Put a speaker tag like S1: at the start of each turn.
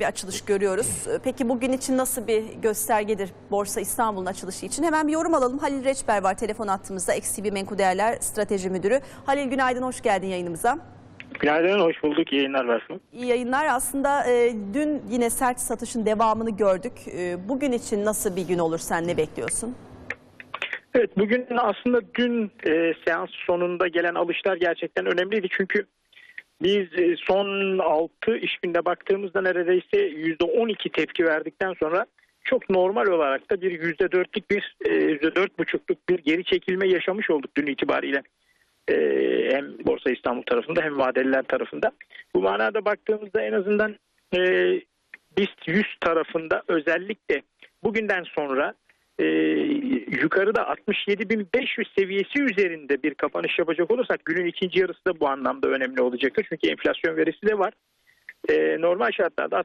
S1: bir açılış görüyoruz. Ee, Peki bugün için nasıl bir göstergedir Borsa İstanbul'un açılışı için? Hemen bir yorum alalım. Halil Reçber var telefon attığımızda. XTB Menkul Değerler Strateji Müdürü. Halil günaydın, hoş geldin yayınımıza.
S2: Günaydın, hoş bulduk. İyi yayınlar versin.
S1: İyi yayınlar. Aslında e, dün yine sert satışın devamını gördük. E, bugün için nasıl bir gün olur sen ne bekliyorsun?
S2: Evet, bugün aslında dün e, seans sonunda gelen alışlar gerçekten önemliydi. Çünkü biz e, son 6 iş günde baktığımızda neredeyse %12 tepki verdikten sonra çok normal olarak da bir %4'lük bir e, %4,5'luk bir geri çekilme yaşamış olduk dün itibariyle. E, hem Borsa İstanbul tarafında hem vadeliler tarafında. Bu manada baktığımızda en azından e, BIST 100 tarafında özellikle bugünden sonra e, yukarıda 67.500 seviyesi üzerinde bir kapanış yapacak olursak günün ikinci yarısı da bu anlamda önemli olacaktır. Çünkü enflasyon verisi de var. E, normal şartlarda